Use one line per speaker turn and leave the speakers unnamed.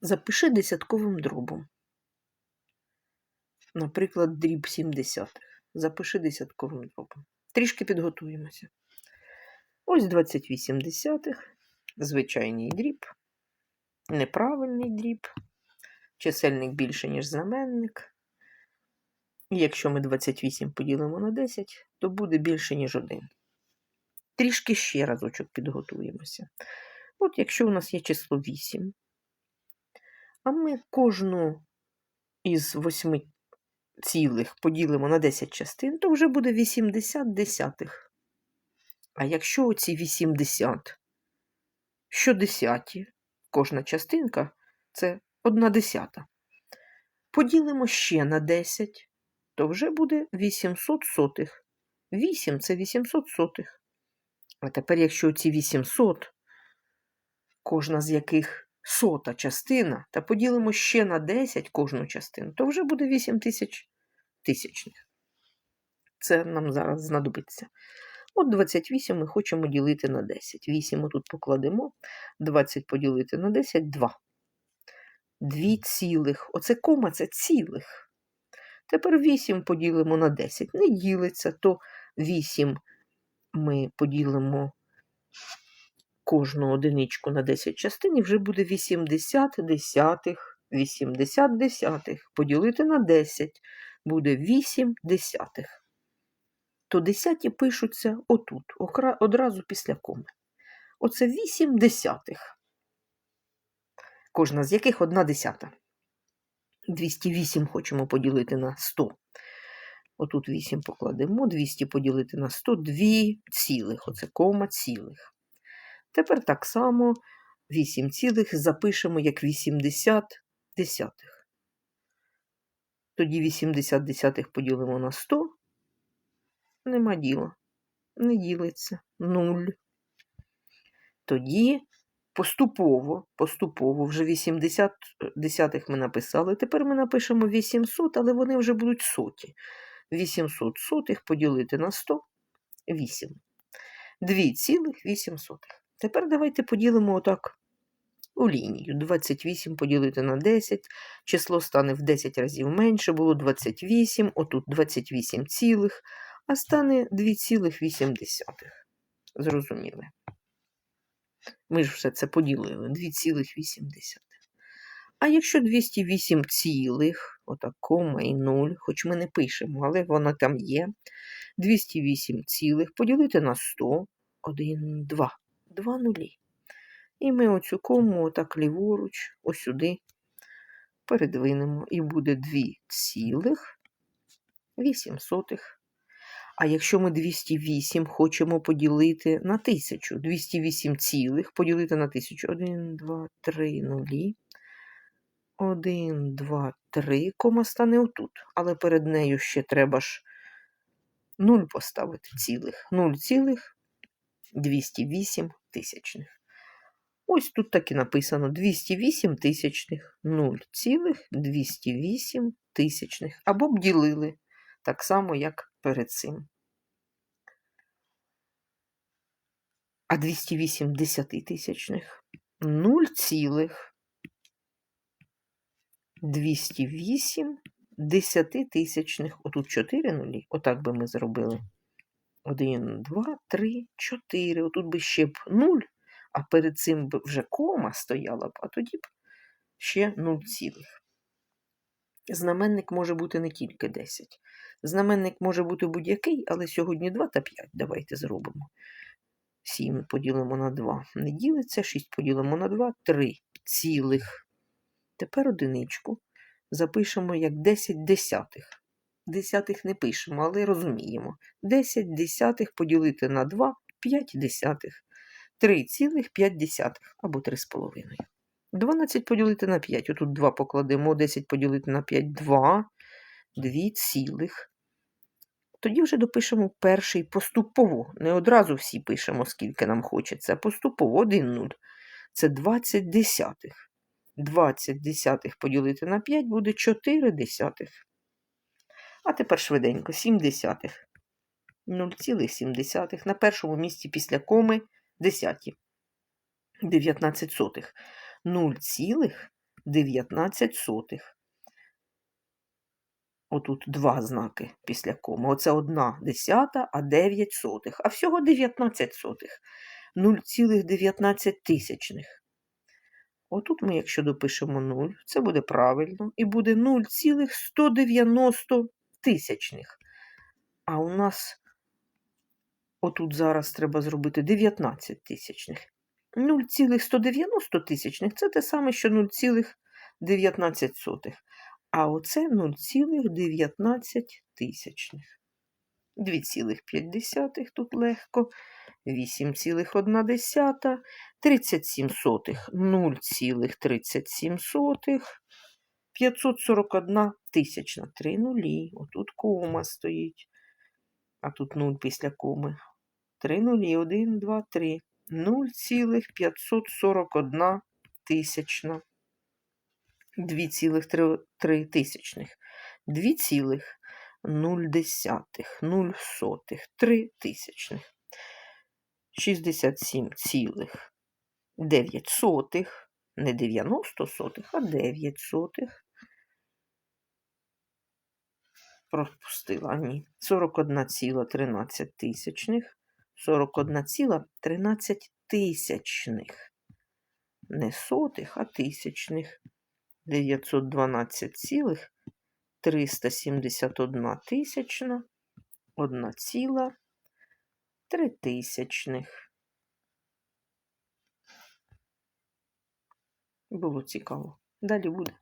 Запиши десятковим дробом. Наприклад, дріб 70. Запиши десятковим дробом. Трішки підготуємося. Ось 28 десятих, звичайний дріб, неправильний дріб, чисельник більше, ніж знаменник. Якщо ми 28 поділимо на 10, то буде більше, ніж 1. Трішки ще разочок підготуємося. От якщо у нас є число 8, а ми кожну із 8 цілих поділимо на 10 частин, то вже буде 80 десятих. А якщо оці 80 що десяті, кожна частинка це одна десята. Поділимо ще на 10, то вже буде 800 сотих. 8 це 800 сотих. А тепер, якщо ці 800, кожна з яких сота частина, та поділимо ще на 10 кожну частину, то вже буде 8 тисяч тисячних. Це нам зараз знадобиться. От 28 ми хочемо ділити на 10. 8 ми тут покладемо. 20 поділити на 10 2. 2 цілих. Оце кома це цілих. Тепер 8 поділимо на 10. Не ділиться, то 8 ми поділимо кожну одиничку на 10 частин, і вже буде 80 десятих. 80 десятих поділити на 10 буде 8 десятих то десяті пишуться отут, одразу після коми. Оце 8 десятих. Кожна з яких одна десята. 208 хочемо поділити на 100. Отут 8 покладемо, 200 поділити на 100, 2 цілих. Оце кома цілих. Тепер так само 8 цілих запишемо як 80 десятих. Тоді 80 десятих поділимо на 100, Нема діла. Не ділиться. Нуль. Тоді поступово, поступово, вже 80 десятих ми написали. Тепер ми напишемо 800, але вони вже будуть соті. 800 сотих поділити на 100 8. 2,8. Тепер давайте поділимо отак у лінію. 28 поділити на 10. Число стане в 10 разів менше, було 28, отут 28 цілих а стане 2,8. Зрозуміли. Ми ж все це поділили 2,8. А якщо 208 цілих, отак кома і 0, хоч ми не пишемо, але воно там є. 208 цілих поділити на 100, 1, 2, 2 нулі. І ми оцю кому отак ліворуч, ось сюди передвинемо. І буде 2 цілих 8 сотих а якщо ми 208 хочемо поділити на 1000, 208 цілих поділити на 1000. 1, 2, 3, нулі. 1, 2, 3, кома стане отут. Але перед нею ще треба ж 0 поставити цілих. 0 цілих 208 тисячних. Ось тут так і написано 208 тисячних, 0 цілих 208 тисячних. Або б ділили так само, як перед цим. А 208 десятитисячних 0 цілих 208 десятитисячних. Отут 4 нулі. Отак би ми зробили. 1, 2, 3, 4. Отут би ще б 0, а перед цим б вже кома стояла б, а тоді б ще 0 цілих. Знаменник може бути не тільки 10. Знаменник може бути будь-який, але сьогодні 2 та 5. Давайте зробимо. 7 поділимо на 2. Не ділиться, 6 поділимо на 2, 3 цілих. Тепер одиничку запишемо як 10 десятих. Десятих не пишемо, але розуміємо. 10 десятих поділити на 2, 5 десятих. 3 цілих 5 десятих або 3,5. 12 поділити на 5. Отут 2 покладемо, 10 поділити на 5, 2, 2 цілих. Тоді вже допишемо перший поступово. Не одразу всі пишемо, скільки нам хочеться. Поступово 1 0. Це 20 десятих. 20 десятих поділити на 5 буде 4 десятих. А тепер швиденько 7 десятих. 0,7. На першому місці після коми десяті. 19 сотих. 0,19. Отут два знаки після коми. Оце одна десята, а 9 сотих. А всього 19 сотих. 0,19 тисячних. Отут ми, якщо допишемо 0, це буде правильно. І буде 0,190 тисячних. А у нас отут зараз треба зробити 19 тисячних. 0,190 тисячних це те саме, що 0,19. А оце 0,19 тисячних. 2,5 тут легко. 8,1, 37 0,37 сотих, 541 тисячна, 3 нулі. Отут кома стоїть, а тут 0 після коми. 3 нулі, 1, 2, 3. 0,541 тисячна. 2,3 тисячних. 2,0 0 сотих, 3 тисячних. 67,9 сотих, не 90 сотих, а 9 сотих. Пропустила, ні. 41,13 тисячних, 41,13 тисячних. Не сотих, а тисячних. 912,371 тисячна, 1 ціла, три тисячних. Було цікаво. Далі буде.